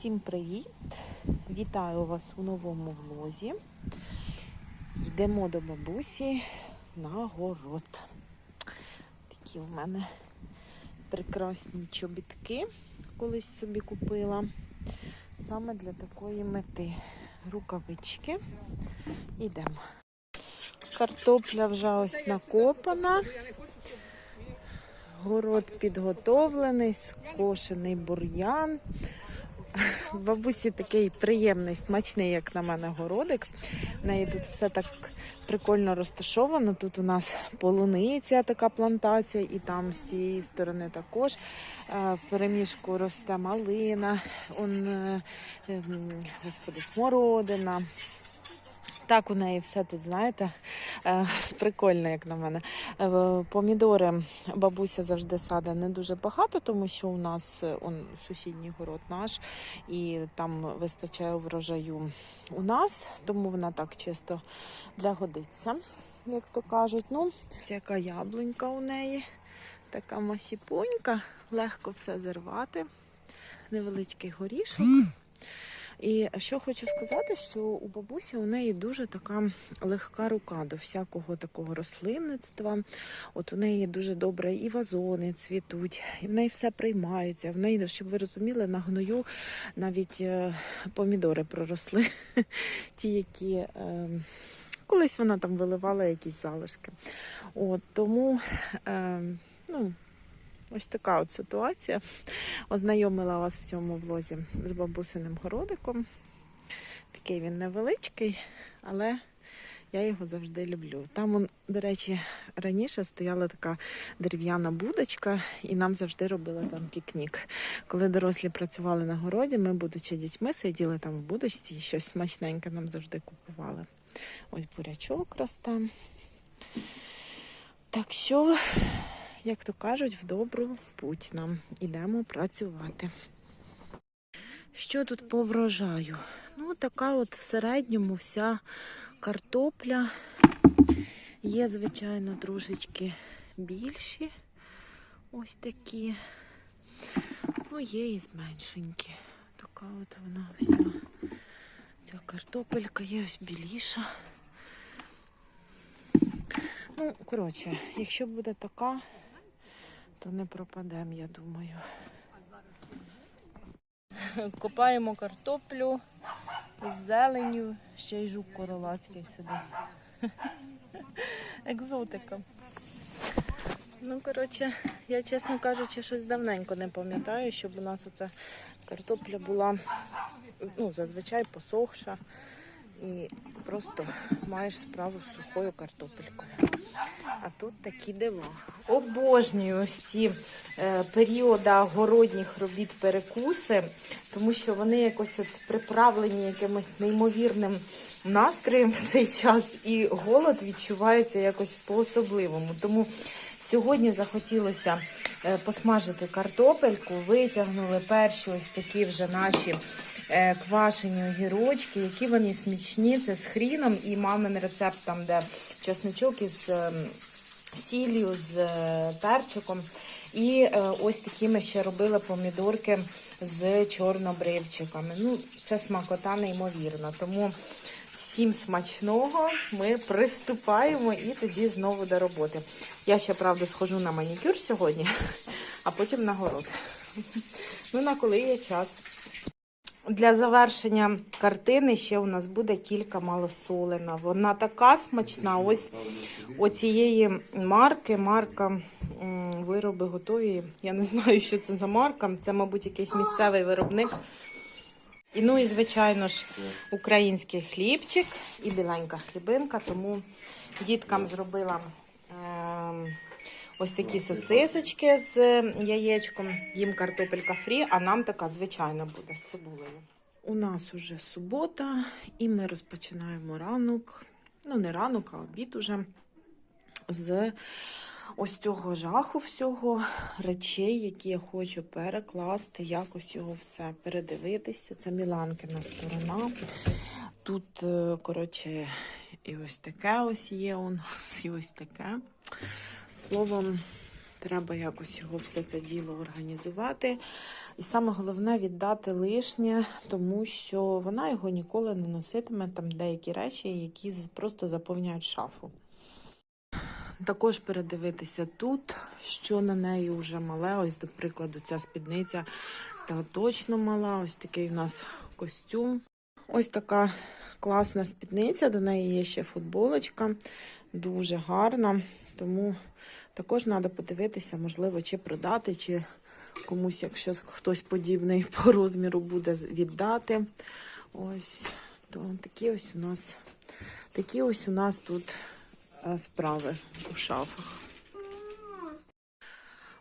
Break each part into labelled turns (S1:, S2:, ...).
S1: Всім привіт! Вітаю вас у новому влозі. Йдемо до бабусі на город. Такі в мене прекрасні чобітки колись собі купила. Саме для такої мети. Рукавички. Йдемо. Картопля вже ось накопана. Город підготовлений, скошений бур'ян. Бабусі такий приємний, смачний, як на мене, городик. В неї тут все так прикольно розташовано. Тут у нас полуниця, така плантація, і там з цієї сторони також Е, в переміжку росте малина, он, е, ем, господи, смородина. Так, у неї все тут, знаєте, е, прикольно, як на мене. Е, Помідори бабуся завжди саде не дуже багато, тому що у нас е, он, сусідній город наш, і там вистачає врожаю у нас, тому вона так чисто для годиться, як то кажуть. Ну, яка яблунька у неї, така масіпунька, легко все зірвати. Невеличкий горішок. І що хочу сказати, що у бабусі у неї дуже така легка рука до всякого такого рослинництва. От у неї дуже добре і вазони цвітуть, і в неї все приймаються. В неї, щоб ви розуміли, на гною навіть е, помідори проросли, ті, які. е, Колись вона там виливала якісь залишки. От, тому, е, ну, ось така от ситуація. Ознайомила вас в цьому влозі з бабусиним городиком. Такий він невеличкий, але я його завжди люблю. Там, до речі, раніше стояла така дерев'яна будочка, і нам завжди робили там пікнік. Коли дорослі працювали на городі, ми, будучи дітьми, сиділи там в будочці і щось смачненьке нам завжди купували. Ось бурячок росте. Так що як то кажуть, в добру путь нам ідемо працювати. Що тут по врожаю? Ну, така от в середньому вся картопля. Є, звичайно, трошечки більші. Ось такі. Ну, є і зменшенькі. Така от вона вся. Ця картопелька є ось біліша. Ну, коротше, якщо буде така, то не пропадемо, я думаю. Копаємо картоплю з зеленю, ще й жук королацький сидить. Екзотика. Ну, коротше, я, чесно кажучи, щось давненько не пам'ятаю, щоб у нас оця картопля була ну, зазвичай посохша і просто маєш справу з сухою картопелькою. А тут такі дива. Обожнюю ось ці е, періоди городніх робіт перекуси, тому що вони якось от приправлені якимось неймовірним настроєм в цей час, і голод відчувається якось по-особливому. Тому сьогодні захотілося е, посмажити картопельку, витягнули перші ось такі вже наші квашені огірочки, які вони смачні. Це з хріном і мамин рецепт там, де чесночок із ем, сіллю, з е, перчиком. І е, ось такі ми ще робили помідорки з чорнобривчиками. Ну, це смакота неймовірна. Тому всім смачного ми приступаємо і тоді знову до роботи. Я ще, правда, схожу на манікюр сьогодні, а потім на город. Ну, на коли є час. Для завершення картини ще у нас буде кілька малосолена. Вона така смачна. Ось оцієї марки. Марка вироби готові. Я не знаю, що це за марка. Це, мабуть, якийсь місцевий виробник. І ну і звичайно ж український хлібчик і біленька хлібинка. Тому діткам зробила ем, ось такі сосисочки з яєчком. Їм картопелька фрі, а нам така звичайна буде з цибулею. У нас уже субота, і ми розпочинаємо ранок. Ну, не ранок, а обід уже з ось цього жаху всього речей, які я хочу перекласти, якось його все передивитися. Це Міланкина сторона. Тут, е, коротше, і ось таке ось є у нас, і ось таке. Словом, треба якось його все це діло організувати. І саме головне віддати лишнє, тому що вона його ніколи не носитиме. Там деякі речі, які просто заповняють шафу. Також передивитися тут, що на неї вже мале. Ось, до прикладу, ця спідниця та точно мала. Ось такий у нас костюм. Ось така класна спідниця. До неї є ще футболочка. Дуже гарна. Тому також треба подивитися, можливо, чи продати, чи комусь, якщо хтось подібний по розміру буде віддати. Ось то такі ось у нас такі ось у нас тут е, справи у шафах.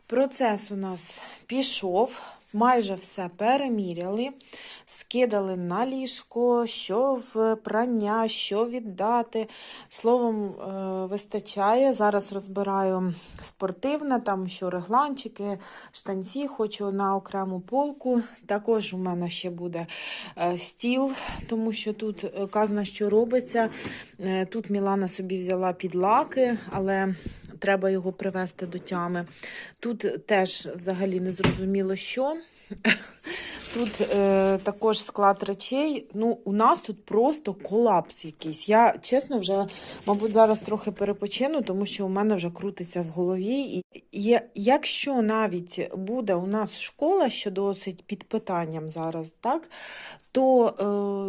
S1: Процес у нас пішов, майже все переміряли, скидали на ліжко, що в прання, що віддати. Словом, е, вистачає. Зараз розбираю спортивне, там що регланчики, штанці, хочу на окрему полку. Також у мене ще буде е, стіл, тому що тут е, казна, що робиться. Тут Мілана собі взяла підлаки, але треба його привести до тями. Тут теж взагалі не зрозуміло, що. Тут е, також склад речей. Ну, у нас тут просто колапс якийсь. Я чесно вже, мабуть, зараз трохи перепочину, тому що у мене вже крутиться в голові. І якщо навіть буде у нас школа, що досить під питанням зараз, так, то е,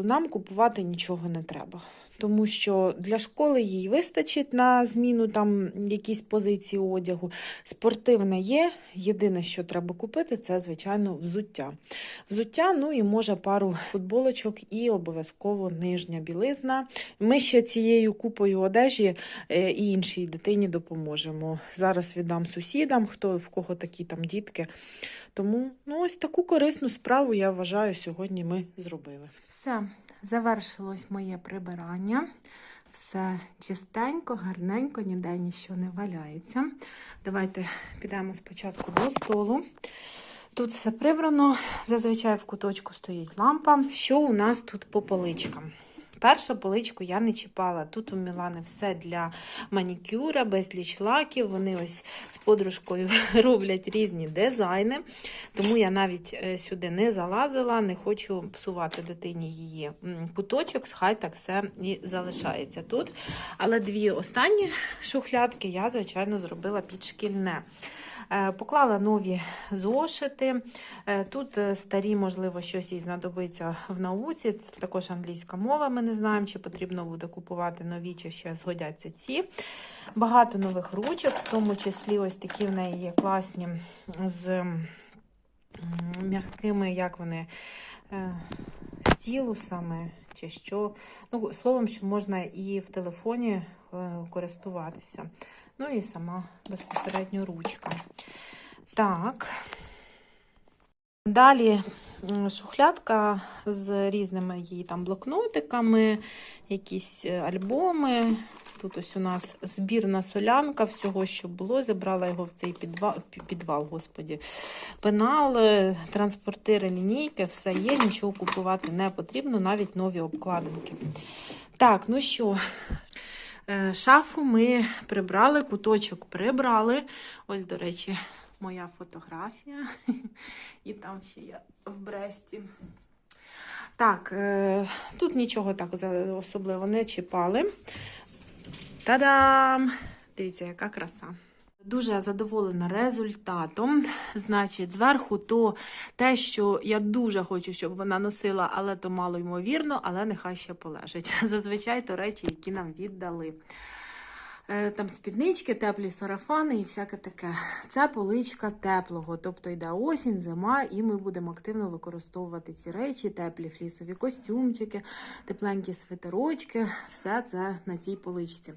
S1: нам купувати нічого не треба. Тому що для школи їй вистачить на зміну там якісь позиції одягу. Спортивне є. Єдине, що треба купити, це, звичайно, взуття. Взуття, ну і може пару футболочок і обов'язково нижня білизна. Ми ще цією купою одежі е, і іншій дитині допоможемо. Зараз віддам сусідам, хто в кого такі там дітки. Тому ну, ось таку корисну справу, я вважаю, сьогодні ми зробили. Все, завершилось моє прибирання. Все чистенько, гарненько, ніде нічого не валяється. Давайте підемо спочатку до столу. Тут все прибрано. Зазвичай в куточку стоїть лампа. Що у нас тут по поличкам? Першу поличку я не чіпала. Тут у Мілани все для манікюра, безліч лаків. Вони ось з подружкою роблять різні дизайни. Тому я навіть е, сюди не залазила, не хочу псувати дитині її куточок, хай так все і залишається тут. Але дві останні шухлядки я, звичайно, зробила під шкільне. Е, Поклала нові зошити. Е, Тут е, старі, можливо, щось їй знадобиться в науці. Це також англійська мова. Ми не знаємо, чи потрібно буде купувати нові, чи ще згодяться ці. Багато нових ручок, в тому числі ось такі в неї є класні з м'якими, як вони, стілусами чи що. Ну, словом, що можна і в телефоні користуватися. Ну і сама безпосередньо ручка. Так. Далі шухлядка з різними її там блокнотиками, якісь е, альбоми. Тут ось у нас збірна солянка всього, що було. Забрала його в цей підвал, підвал господі. Пенал, е, транспортири, лінійки, все є, нічого купувати не потрібно, навіть нові обкладинки. Так, ну що, Шафу ми прибрали, куточок прибрали. Ось, до речі, моя фотографія. І там ще я в Бресті. Так, е, тут нічого так особливо не чіпали. Та-дам! Дивіться, яка краса. Дуже задоволена результатом. Значить, зверху то те, що я дуже хочу, щоб вона носила, але то мало ймовірно, але нехай ще полежить. Зазвичай то речі, які нам віддали. Е, Там спіднички, теплі сарафани і всяке таке. Це поличка теплого, тобто йде осінь, зима, і ми будемо активно використовувати ці речі, теплі флісові костюмчики, тепленькі свитерочки, все це на цій поличці.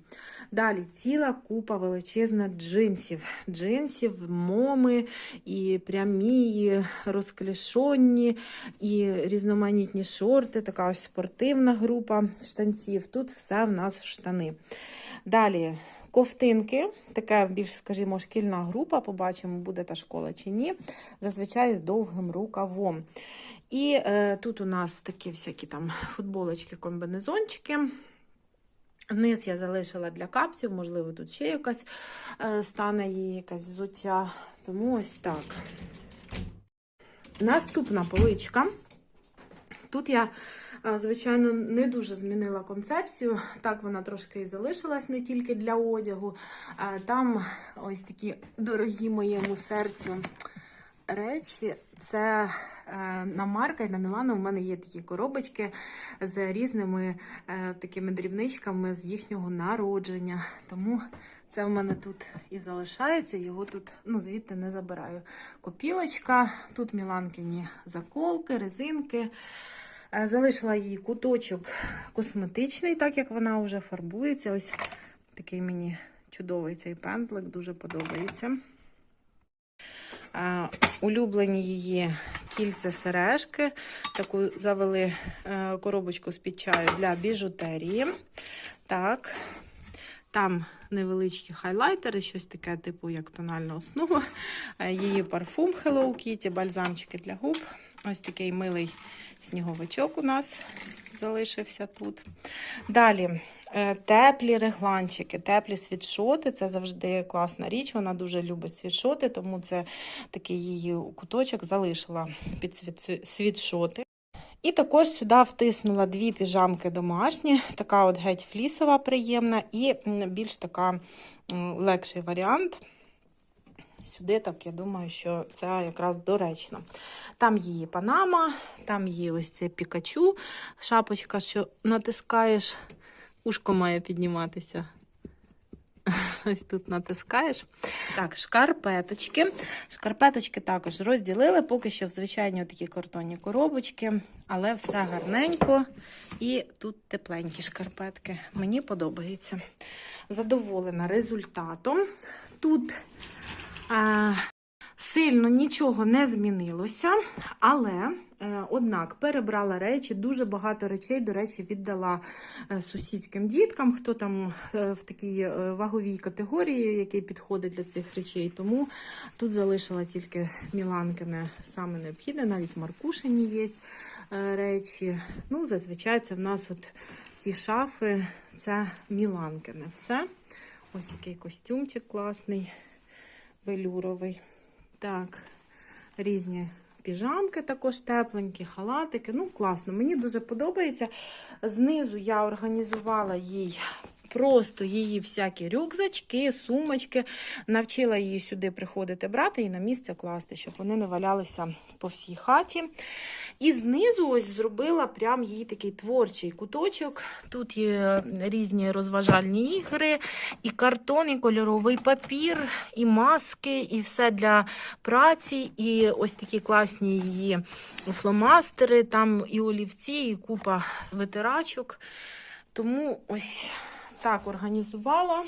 S1: Далі ціла купа величезна джинсів. Джинсів, моми, і прямі, і розклішонні, і різноманітні шорти, така ось спортивна група штанців. Тут все в нас штани. Далі ковтинки, така більш, скажімо, шкільна група, побачимо, буде та школа чи ні. Зазвичай з довгим рукавом. І е, тут у нас такі всякі там футболочки, комбінезончики. Низ я залишила для капців, можливо, тут ще якась е, стане її якась взуття. Тому ось так. Наступна поличка. Тут я, звичайно, не дуже змінила концепцію. Так вона трошки і залишилась не тільки для одягу. Там ось такі дорогі моєму серцю речі. Це е, на Марка і на Мілана у мене є такі коробочки з різними е, такими дрібничками з їхнього народження. Тому це в мене тут і залишається, його тут ну, звідти не забираю. Копілочка, тут Міланкині заколки, резинки. Залишила їй куточок косметичний, так як вона вже фарбується. Ось такий мені чудовий цей пензлик, дуже подобається. Улюблені її кільця сережки. Таку завели е, коробочку з-під чаю для біжутерії. Так. Там невеличкі хайлайтери, щось таке, типу, як тональна основа. Е, Її парфум Hello Kitty, бальзамчики для губ. Ось такий милий сніговичок у нас залишився тут. Далі е, теплі регланчики, теплі світшоти. Це завжди класна річ. Вона дуже любить світшоти, тому це такий її куточок залишила під світшоти. І також сюди втиснула дві піжамки домашні, така от геть флісова, приємна, і більш така легший варіант. Сюди, так я думаю, що це якраз доречно. Там її панама, там є ось це пікачу, шапочка, що натискаєш, ушко має підніматися. Ось тут натискаєш. Так, шкарпеточки. Шкарпеточки також розділили, поки що в звичайні такі картонні коробочки, але все гарненько і тут тепленькі шкарпетки. Мені подобається. Задоволена результатом. Тут сильно нічого не змінилося, але е, однак перебрала речі, дуже багато речей, до речі, віддала е, сусідським діткам, хто там е, в такій ваговій категорії, який підходить для цих речей. Тому тут залишила тільки Міланкине саме необхідне, навіть Маркушині є речі. Ну, зазвичай це в нас от ці шафи, це Міланкине. Все. Ось який костюмчик класний велюровий. Так, різні піжамки також тепленькі, халатики. Ну, класно, мені дуже подобається. Знизу я організувала їй просто її всякі рюкзачки, сумочки. Навчила її сюди приходити брати і на місце класти, щоб вони не валялися по всій хаті. І знизу ось зробила прям їй такий творчий куточок. Тут є різні розважальні ігри, і картон, і кольоровий папір, і маски, і все для праці, і ось такі класні її фломастери, там і олівці, і купа витирачок. Тому ось так організувала.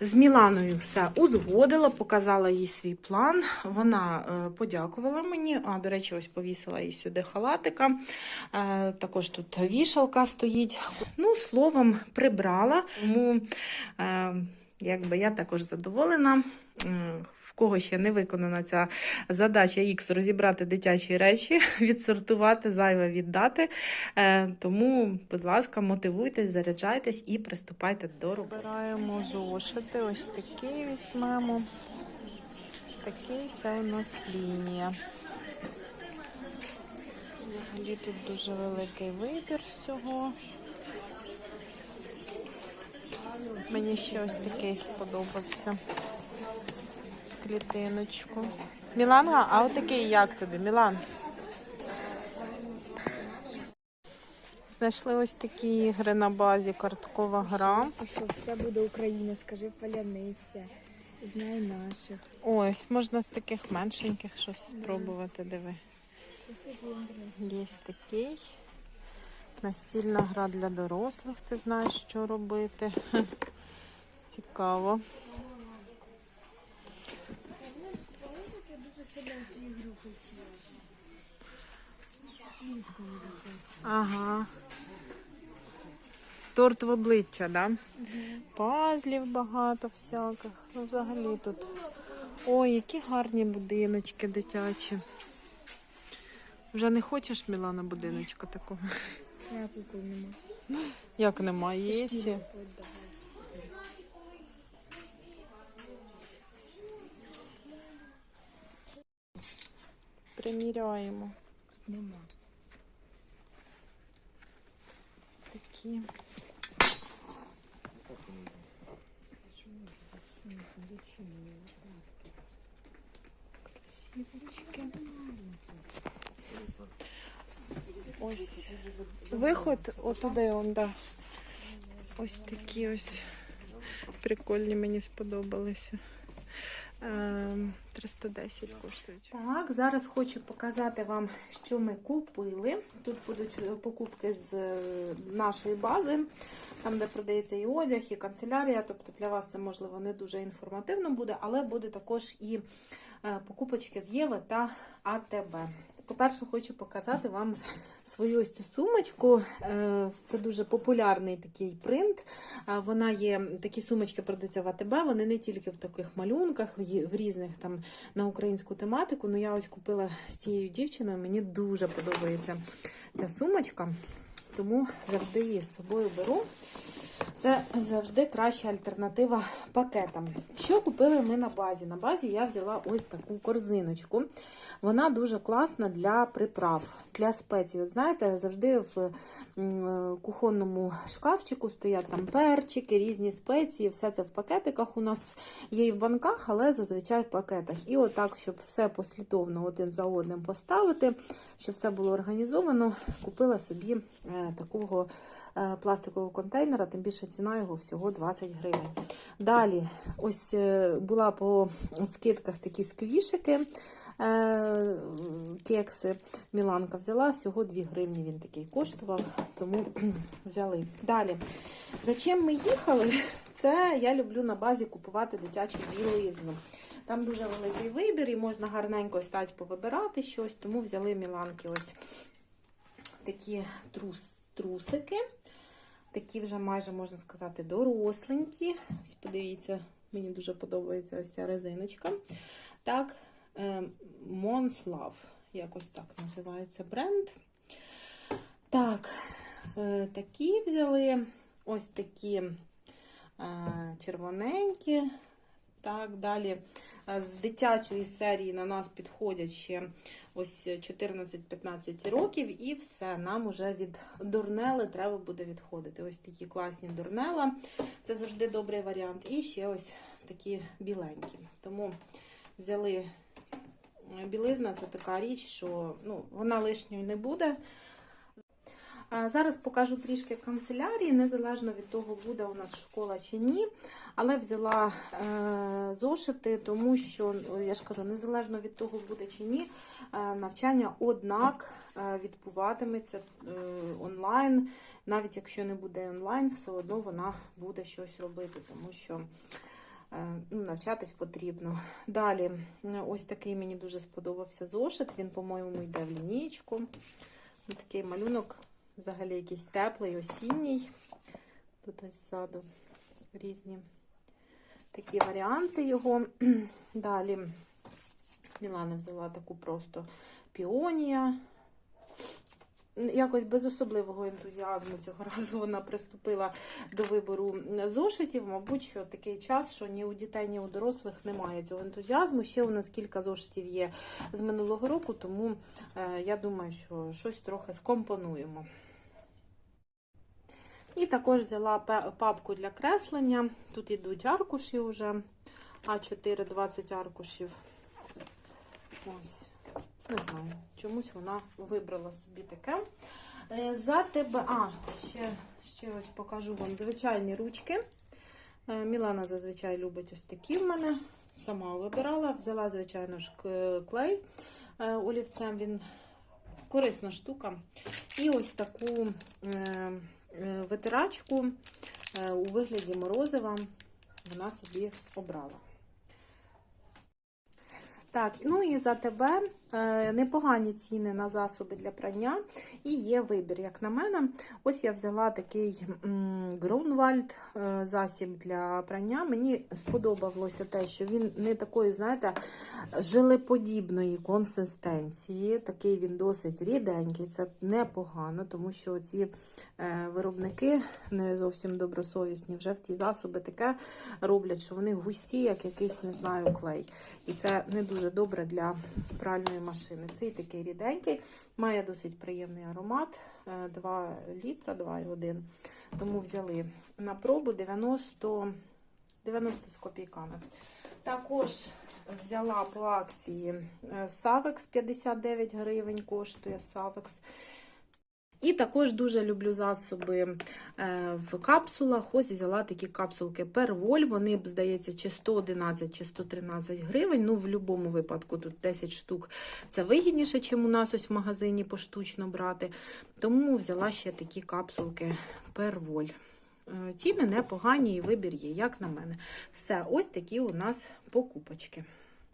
S1: З Міланою все узгодила, показала їй свій план. Вона е, подякувала мені. А, до речі, ось повісила їй сюди халатика. Е, також тут вішалка стоїть. Ну, словом, прибрала. Тому е, якби я також задоволена. В кого ще не виконана ця задача X розібрати дитячі речі, відсортувати, зайве віддати. Е, тому, будь ласка, мотивуйтесь, заряджайтесь і приступайте до роботи. Збираємо зошити. Ось такий візьмемо. Такий це у нас лінія. Взагалі тут дуже великий вибір всього. Мені ще ось такий сподобався. Клітиночку. Міланга, а отакий як тобі? Мілан? Знайшли ось такі ігри на базі карткова гра.
S2: А що, все буде Україна, скажи паляниця. Знай наших.
S1: Ось, можна з таких меншеньких щось спробувати, диви. Є такий. Настільна гра для дорослих, ти знаєш, що робити. Цікаво.
S2: Я дуже сильно в цю ігру хотіла.
S1: Ага. Торт в обличчя, да? Пазлів багато всяких. Ну, взагалі тут. Ой, які гарні будиночки дитячі. Вже не хочеш, Мілана, будиночка такого?
S2: Яблуку нема.
S1: Як немає? Є приміряємо.
S2: Нема.
S1: Такі. Красивочки. Ось виход отуди, он, да. Ось такі ось прикольні мені сподобалися. Ем, 310 коштують. Так, зараз хочу показати вам, що ми купили. Тут будуть е, покупки з е, нашої бази, там, де продається і одяг, і канцелярія. Тобто для вас це можливо не дуже інформативно буде, але буде також і е, покупочки з Єви та АТБ. По-перше, хочу показати вам свою ось цю сумочку. Е, Це дуже популярний такий принт. Е, Вона є, такі сумочки продаються в АТБ, вони не тільки в таких малюнках, в різних там на українську тематику. Ну я ось купила з цією дівчиною. Мені дуже подобається ця сумочка, тому завжди її з собою беру. Це завжди краща альтернатива пакетам. Що купили ми на базі? На базі я взяла ось таку корзиночку. Вона дуже класна для приправ, для спецій. От знаєте, завжди в кухонному шкафчику стоять там перчики, різні спеції. Все це в пакетиках у нас є і в банках, але зазвичай в пакетах. І отак, щоб все послідовно один за одним поставити, щоб все було організовано, купила собі е, такого пластикового контейнера, тим більше ціна його всього 20 гривень. Далі, ось е, була по скидках такі сквішики. е, Кекси Міланка взяла, всього 2 гривні він такий коштував, тому взяли. Далі, за чим ми їхали? Це я люблю на базі купувати дитячу білизну. Там дуже великий вибір і можна гарненько стати повибирати щось, тому взяли Міланки ось такі трус, трусики. Такі вже майже, можна сказати, доросленькі. Ось подивіться, мені дуже подобається ось ця резиночка. Так, е, Monslav, якось так називається бренд. Так, е, такі взяли. Ось такі е, червоненькі. Так, далі е, з дитячої серії на нас підходять ще ось 14-15 років, і все, нам уже від дурнели треба буде відходити. Ось такі класні дурнела. Це завжди добрий варіант. І ще ось такі біленькі. Тому взяли е, білизна, це така річ, що ну, вона лишньою не буде. Зараз покажу трішки канцелярії, незалежно від того, буде у нас школа чи ні. Але взяла е, зошити, тому що, ну, я ж кажу, незалежно від того, буде чи ні, е, навчання однак е, відбуватиметься онлайн. Навіть якщо не буде онлайн, все одно вона буде щось робити, тому що ну, навчатись потрібно. Далі, ось такий мені дуже сподобався зошит. Він, по-моєму, йде в лінійку. Такий малюнок взагалі якийсь теплий, осінній. Тут ось ззаду різні такі варіанти його. Далі Мілана взяла таку просто піонія. Якось без особливого ентузіазму цього разу вона приступила до вибору зошитів. Мабуть, що такий час, що ні у дітей, ні у дорослих немає цього ентузіазму. Ще у нас кілька зошитів є з минулого року, тому е, я думаю, що щось трохи скомпонуємо. І також взяла папку для креслення. Тут йдуть аркуші вже. А4 20 аркушів. Ось. Не знаю, чомусь вона вибрала собі таке. Е, За тебе. А, ще, ще ось покажу вам звичайні ручки. Е, Мілана зазвичай любить ось такі в мене. Сама вибирала. Взяла, звичайно ж, клей е, олівцем. Він корисна штука. І ось таку витирачку е, у вигляді морозива вона собі обрала. Так, ну і за тебе е, непогані ціни на засоби для прання. І є вибір, як на мене. Ось я взяла такий м, Гроунвальд е, засіб для прання. Мені сподобалося те, що він не такої, знаєте, желеподібної консистенції. Такий він досить ріденький. Це непогано, тому що ці е, виробники не зовсім добросовісні вже в ті засоби таке роблять, що вони густі, як якийсь, не знаю, клей. І це не дуже добре для пральної машини. Цей такий ріденький, має досить приємний аромат. 2 літра, 2,1. Тому взяли на пробу 90, 90 з копійками. Також взяла по акції Савекс 59 гривень коштує Савекс. І також дуже люблю засоби е, в капсулах. Ось взяла такі капсулки Перволь. Вони здається, чи 111, чи 113 гривень. Ну, в будь-якому випадку тут 10 штук. Це вигідніше, ніж у нас ось в магазині поштучно брати. Тому взяла ще такі капсулки Перволь. Е, Ціни непогані і вибір є, як на мене. Все, ось такі у нас покупочки.